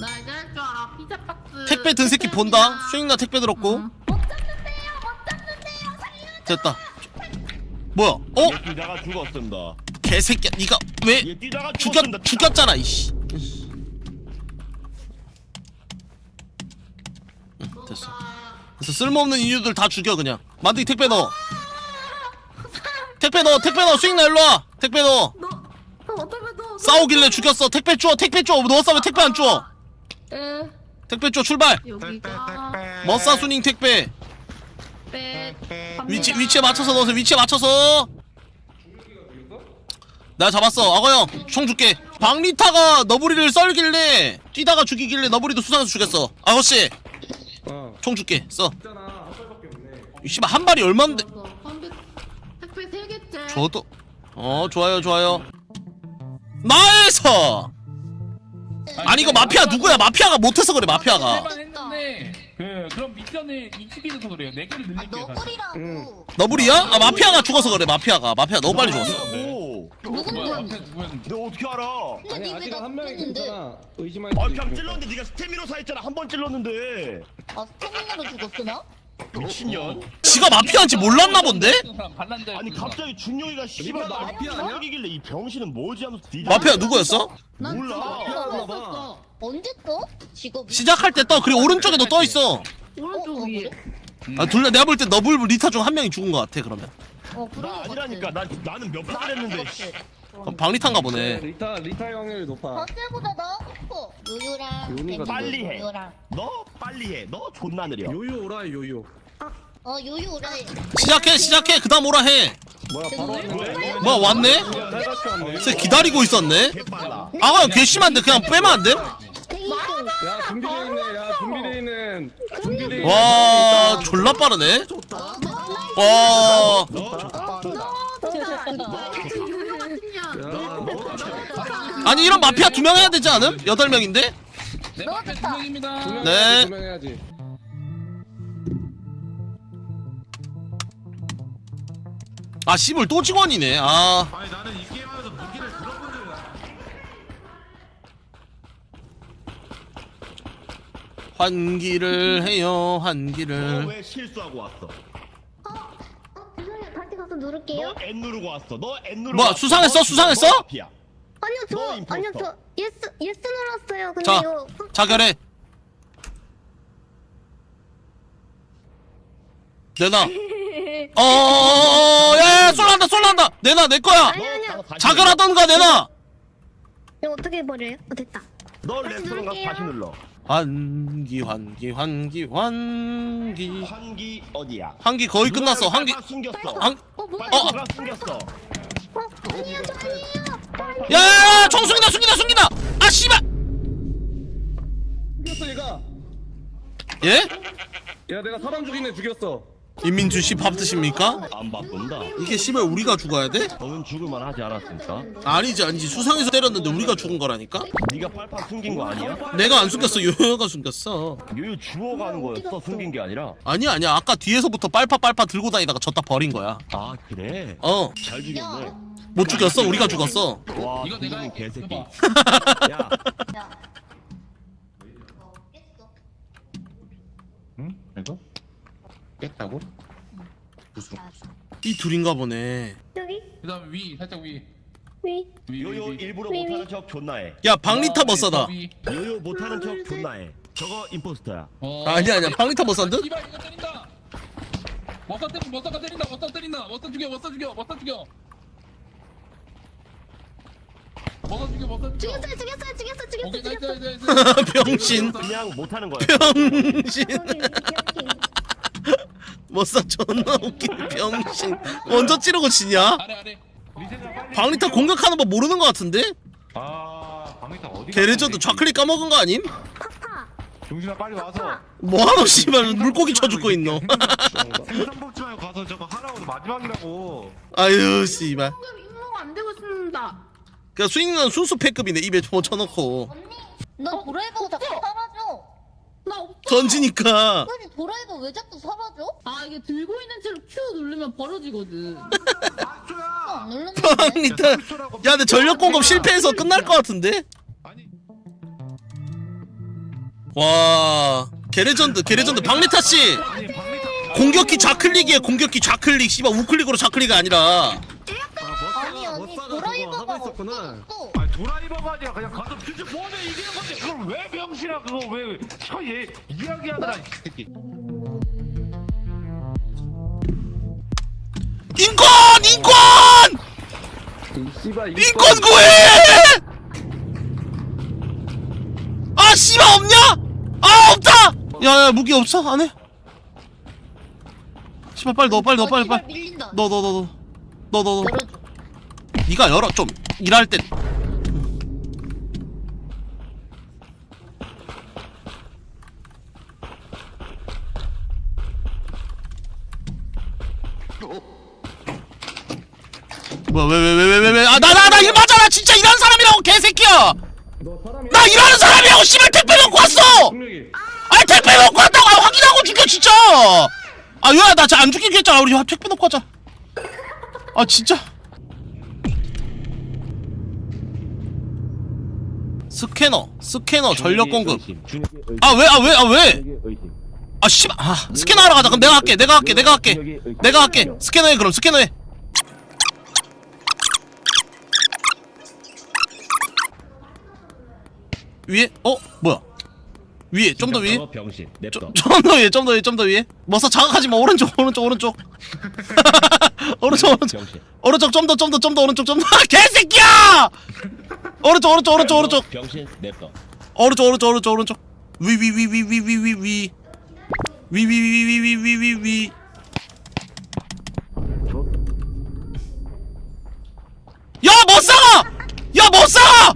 나 이제 할 줄 알아. 피자 박스. 택배 든 새끼 본다. 수익나 택배 들었고. 응. 못 잡는데요, 못 잡는데요, 살려. 됐다. 뭐야? 어? 얘 뛰다가 죽었습니다. 개새끼야. 니가 왜 얘 뛰다가 죽였 죽었습니다. 죽였잖아 이씨. 응, 됐어. 그래서 쓸모없는 인류들 다 죽여 그냥. 만들기 택배 넣어. 택배 넣어. 택배 넣어. 수익나 일로 와. 택배 넣어. 너, 너 어떻게 너? 싸우길래 죽였어. 택배 줘. 택배 줘. 넣었어 왜 택배 안 줘? 에 택배 줘. 출발. 여기가 머싸 수닝 택배. 빼. 위치 위치에 맞춰서 넣어서 위치에 맞춰서. 내가 잡았어. 악어 형, 총 줄게. 박리타가 너구리를 썰길래 뛰다가 죽이길래 너구리도 수상해서 죽였어. 악어 씨, 어 총 줄게. 써. 이 씨발 한 발이 얼마인데? 너 컴퓨 택배 세 개째. 저도. 어 좋아요 좋아요. 나에서. 아니 이거 마피아 누구야? 마피아가 못해서 그래 마피아가. 세번 했는데 그 그럼 미션을 돼서 그래요. 네 개를 아, 늘릴게요. 다시. 너구리라고. 너블이야? 아 마피아가 죽어서 그래 마피아가. 마피아 너무 빨리 죽었어. 오, 누군 뭐야? 거야? 앞에 누구였는데? 너 어떻게 알아? 근데 아니 니왜 아직 나한 명이 죽였는데? 괜찮아 의심할 아 수도 그냥. 찔렀는데 네가 스태미노 사 했잖아. 한 번 찔렀는데. 아, 스태미나로 죽었어, 나? 미친년. 지가 마피아인지 몰랐나 본데? 아니 갑자기 준용이가 씨발 너나 마피아 아니야? 죽이길래 이 병신은 뭐지 하면서 뒤져. 마피아 누구였어? 난 몰라. 봐. 했었어. 언제 떠? 직업이? 시작할 때 떠. 그리고 오른쪽에도 떠 있어. 오른쪽 어, 어, 위에. 그래? 아둘 내가 볼 때 너블 리타 중 한 명이 죽은 것 같아 그러면. 어, 그런 나거 아니라니까. 나 나는 몇번 했는데. 씨. 그럼 박리탄가 보네. 리타 리타 형일 높아 박재보다 나았어. 요요랑. 요니가 빨리 해. 요요랑. 너 빨리 해. 너 존나 느려. 요요 오라 요요 어, 요요 오라해. 시작해 시작해 그다음 오라 해. 뭐야 바로 뭐야 왔네? 쟤 기다리고 있었네. 개빨라. 아가 괘씸한데 그냥 빼면 안 돼? 야 준비돼 있네 야 준비돼 있는 준비돼 있는 와 졸라 빠르네. 와 같은 년. 아니 이런 마피아 두 명 해야 되지 않음? 여덟 명인데? 네, 앞에 두 명입니다. 두명 네. 해야지 두명 해야지 아 씨발 또 직원이네. 아 아니 나는 이 게임하면서 무기를 그런 분들을 환기를 해요 환기를. 너왜 실수하고 왔어? 어, 죄송해요. 다시 가서 누를게요. 너 N 누르고 왔어. 너 N 누르고 뭐야, 왔어. 수상했어? 너 수상했어? 너 마피아. 아니요, 너 저, 임포스터. 아니요, 저, 예스, 예스 눌렀어요. 근데 자 이거. 자결해. 내놔. 어, 야, 야, 쏠란다, 쏠란다. 내놔, 내 거야. 아니, 아니요. 다시 자결하던가 내놔. 이거 어떻게 버려요? 어, 됐다. 너 레스토랑 가서. 다시 눌러. 환기, 환기, 환기, 환기. 환기 어디야? 환기 거의 끝났어. 환기. 빨리 숨겼어. 환, 어, 뭐야? 어, 빨리 숨겼어. 어, 아니에요, 저 아니에요. 야, 야, 야, 총 숨긴다, 숨긴다, 숨긴다. 아, 씨발. 죽였어 얘가 예? 야 내가 사람 죽인 애 죽였어 임민준 씨 밥 드십니까? 안 바꾼다. 이게 씨발 우리가 죽어야 돼? 너는 죽을만 하지 않았습니까? 아니지, 아니지. 수상해서 때렸는데 우리가 죽은 거라니까? 네가 팔팔 숨긴 거 아니야? 내가 안 숨겼어. 요요가 숨겼어. 요요 주워가는 거였어. 숨긴 게 아니라. 아니야, 아니야. 아까 뒤에서부터 빨파 빨파 들고 다니다가 졌다 버린 거야. 아 그래? 어. 잘 죽였네. 못 죽였어. 우리가 죽었어. 와 이거 내가 개새끼. 해봐. 야 야. 어, 깼어. 응? 이거? 깼다고? 이 둘인가 보네. 여기? 그다음에 위 살짝 위. 위? 위, 요요 위, 위. 일부러 못하는 척 존나해. 야, 박리타 아, 머싸다. 위. 요요 못하는 척 존나해. 저거 임포스터야. 어. 아니야, 아니야. 박리타 머싸인 듯? 이발 이거 때린다. 머싸 때린 머싸가 때린다. 머싸 때린다. 머싸 죽여. 머싸 죽여. 머싸 죽여. 죽여. 머싸 죽여. 죽였어요, 죽였어요, 죽였어, 죽였어, 오케이 나이스 죽였어. 나이스 나이스. 병신. 그냥 못하는 거야. 병신. 여기, 여기. 머싸 존나 웃긴 병신. 먼저 찌르고 지냐? 아래 아래. 리세나 빨리 박리타 공격하는 법 모르는 거 같은데? 아 방리타 어디 게레저도 좌클릭 까먹은 거 아님? 파파. 중신아 빨리 와서 뭐하노 씨발 물고기 쳐 죽고 있노 생선 뽑지 말고 가서 저거 하라고 마지막이라고 아유 씨발 임무가 안 되고 있습니다. 그니까 스윙은 순수 패급이네 입에 뭐 쳐놓고 언니, 너 도라이버 자꾸 사라져. 나 없어. 던지니까 아니, 도라이버 왜 자꾸 사라져? 아 이게 들고 있는 채로 Q 누르면 벌어지거든. 안 눌렀는데. 박리타 야 근데 전력 공급 실패해서 끝날 것 같은데? 아니 와 개레전드 개레전드 박리타 씨 아니 박리타 공격기 좌클릭이에요 공격기 좌클릭 씨발 우클릭으로 좌클릭이 아니라 아니 언니 드라이버가 있었구나. 아니 드라이버가 아니라 그냥 가서 퓨즈 보내 이기는 건데 그걸 왜 병신아 그거 왜저얘 이야기하더라 이 새끼. 인권! 인권! 이 씨발 이거 인권 구해! 아 씨발 없냐? 아 없다! 야야 무기 없어? 안 해? 씨발 빨리 넣어 빨리 넣어 빨리 빨리. 밀린다. 넣어 넣어 넣어 넣어. 넣어 넣어 열어줘 네가 열어 좀 일할 땐 뭐야 왜왜왜 왜 왜 왜 아 나 나 나일나 진짜 일하는 사람이라고 개새끼야! 너 일하는 사람이라고 씨발 택배 놓고 왔어! 아니 택배 놓고 왔다고! 아, 확인하고 죽여 진짜! 아 요야 나 진짜 안 죽이게 했잖아. 우리 택배 놓고 하자. 아 진짜 스캐너 스캐너 전력 공급. 아 왜 아 왜 아 왜? 아 씨발 아 스캐너 하러 가자. 그럼 내가 할게 내가 할게 내가 할게 내가 할게. 스캐너해 그럼 스캐너해. 위에? 어? 뭐야? 위에 좀 더 위에? 저거 병신 냅둬. 좀 더 위에 좀 더 위에 좀 더 위에? 머싸 자극하지 마. 오른쪽 오른쪽 오른쪽. 오른쪽 오른쪽. 병신. 오른쪽 좀 더 좀 더 좀 더 오른쪽 좀 더. 개새끼야 오른쪽 오른쪽 오른쪽 오른쪽 병신 냅둬 오른쪽 오른쪽 오른쪽 오른쪽 위 위 위 위 위 위 위 위 위 위 위 위 위 위 위야 머싸가 야 머싸가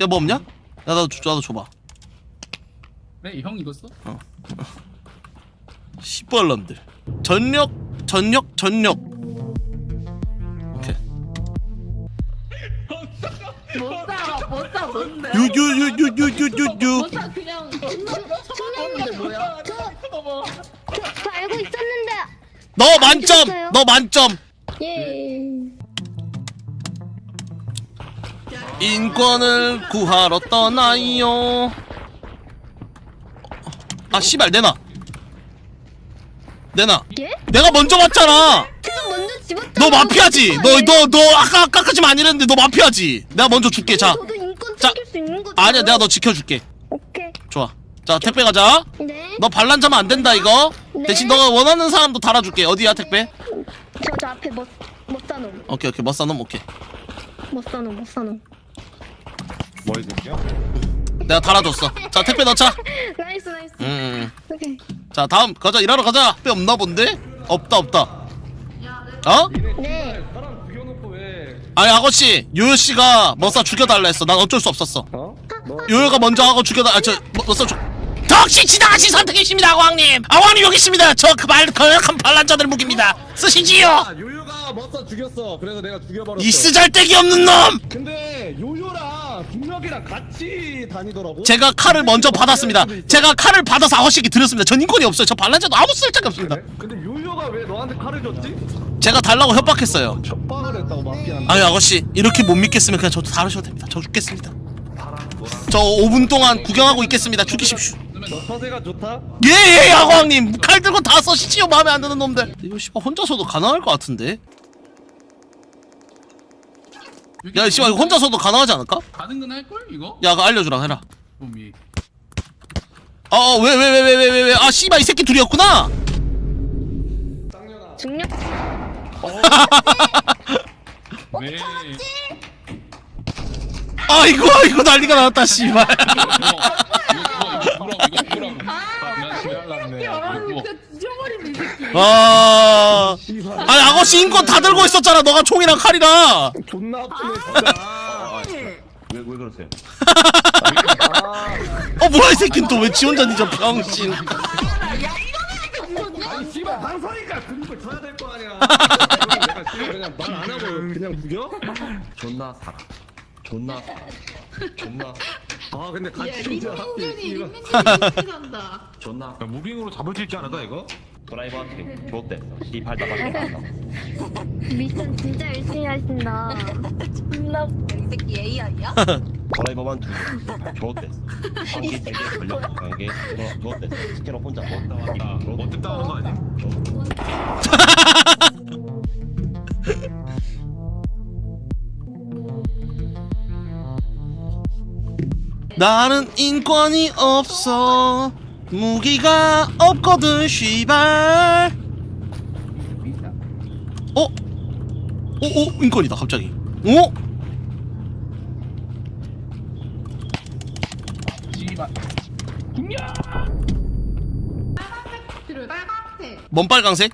야뭐 없냐 야 나도 줘- 나도 줘봐 그래 형 이거 써? 시벌놈들 전력 전력 전력 못 살아 못 살아 뭔데? 유유유유유유유 못 살아 그냥 존나 뭐야? 저 알고 있었는데 너 만점 너 만점. 예. 인권을 구하러 떠나요. 아 씨발 내놔 내놔. 예? 내가 먼저 왔잖아. 제가 먼저 집었다 너 마피아지. 너 너 너 아까 아까까지 안 이랬는데 너 마피아지. 내가 먼저 줄게. 자. 저도 인권 자, 챙길 수 있는 거죠 아니야 내가 너 지켜줄게. 오케이. 좋아. 자 택배 가자. 네. 너 반란 자면 안 된다 이거. 네. 대신 너가 원하는 사람도 달아줄게. 어디야 택배? 저, 저 앞에 못, 못 사놈. 오케이 오케이. 머싸놈? 오케이. 못 사놈 못 사놈. 뭐 해줄게요? 내가 달아줬어. 자 택배 넣자. 나이스 나이스. 음, 음. 오케이. 자 다음 가자. 일하러 가자. 택배 없나 본데? 없다 없다. 어? 네. 사람 죽여놓고 왜 아니 아저씨 요요 씨가 머싸 죽여달라 했어. 난 어쩔 수 없었어. 어? 너 요요가 먼저 하고 죽여다 아저 머싸 죽 적시 지나가신 선택이십니다 아왕님. 아왕님 여기 있습니다. 저 그 말 거역한 반란자들 무기입니다. 쓰시지요? 아, 요요가 머싸 죽였어. 그래서 내가 죽여버렸어. 이 쓰잘데기 없는 놈! 근데 요요랑 중력이랑 같이 다니더라고 제가 칼을 먼저 받았습니다. 제가 칼을 받아서 아홉시기 드렸습니다. 전 인권이 없어요. 저 반란자도 아무 쓸데가 없습니다. 그래? 근데 요요가 왜 너한테 칼을 줬지? 제가 달라고 협박했어요. 협박을 했다고 마피아한테 아유 아가씨 이렇게 못 믿겠으면 그냥 저도 다루셔도 됩니다. 저 죽겠습니다. 저 5분 동안 구경하고 있겠습니다. 죽이십시오. 너 처세가 좋다? 예예 야광님 칼 들고 다 써시지요 마음에 안 드는 놈들. 이거 씨발 혼자서도 가능할 것 같은데. 야 씨발 이거 혼자서도 가능하지 않을까? 가는 건 할걸 이거? 야 그거 알려주라 해라. 봄이 어왜 왜 왜 왜 왜 왜 왜 아 씨발 이 새끼 둘이었구나. 중력 네 아이고 아이고 난리가 났다 씨발. 이거 이거 이거 할랐네 아 이거 진짜 뒤 져버리네 이 새끼. 아. 아니 아저씨 인권 다 들고 있었잖아 너가 총이랑 칼이랑. 존나 아프네 진짜. 왜, 왜 그러세요? 어 뭐야 이 새끼는 또 왜 지 혼자 아니 씨발 될거 아니야 내가 씨발. 그냥 말 안 하고 그냥 죽여? 존나 살아. 존나 살아. 존나 아 근데 같이 야 산다. 존나 야, 무빙으로 잡을 수 있지 않을까 이거? 드라이버한테 좆됐어 씨발 나밖에 나왔어 미션 진짜 열심히 하신다 이 새끼 AI야? 드라이버만 두 개. 좋댔어. 한개 세개 전력 강하게 좋댔어. 스캐너 혼자 왔다 왔다 뭐 어땠다 하는 거 아니야? 나는 인권이 없어 무기가 없거든 씨발 어? 어? 어? 인권이다 갑자기 어? 씨발 필요해. 빨간색. 뭔 빨강색?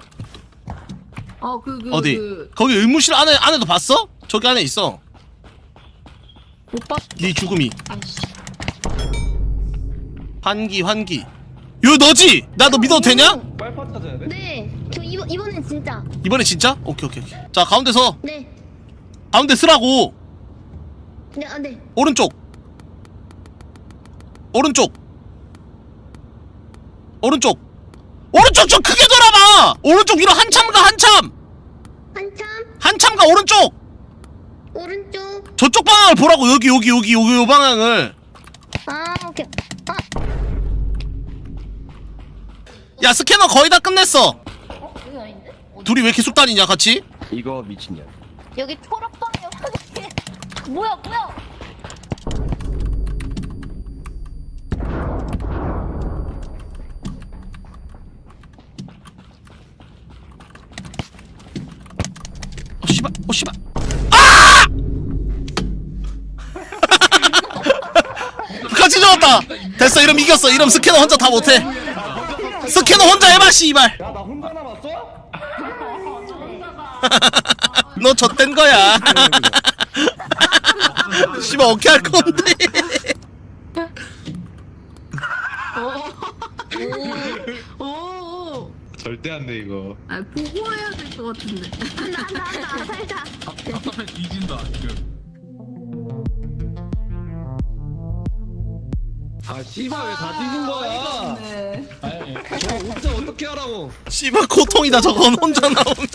어그 그. 어디? 그, 거기 의무실 안에 안에도 봤어? 저기 안에 있어 오빠. 네 죽음이 아씨. 환기 환기 요 너지? 나 너 믿어도 되냐? 빨파 찾아야 돼? 네. 저 이번 이번엔 진짜. 이번에 진짜? 오케이 오케이 오케이 자 가운데 서 네. 가운데 쓰라고 네, 아, 네. 오른쪽 오른쪽 오른쪽 오른쪽 좀 크게 돌아봐 오른쪽 위로 한참 가 한참 한참 한참 가 오른쪽 오른쪽. 저쪽 방향을 보라고 여기 여기 여기 여기 요 방향을 야 스캐너 거의 다 끝냈어 어? 여기 아닌데? 둘이 왜 계속 다니냐 같이 이거 미친년. 여기 초록방이요. 뭐야, 뭐야? 어 씨발 어 씨발 아 같이 죽었다 됐어 이러면 이겼어 이러면 스캐너 혼자 다 못해 스캐너 혼자 해봐 씨발 야나 혼자 남았어? 너 젖된 거야 씨발 어떻게 할 건데 오. 오. 절대 안 돼 이거 아 보고 해야 될 것 같은데. 한다. 살자. 답답해 뒤진다 지금 아 씨발 왜 다 뒤진 거야? 네. 아니 저 혼자 어떻게 하라고? 씨발 고통이다 저건 혼자 나오면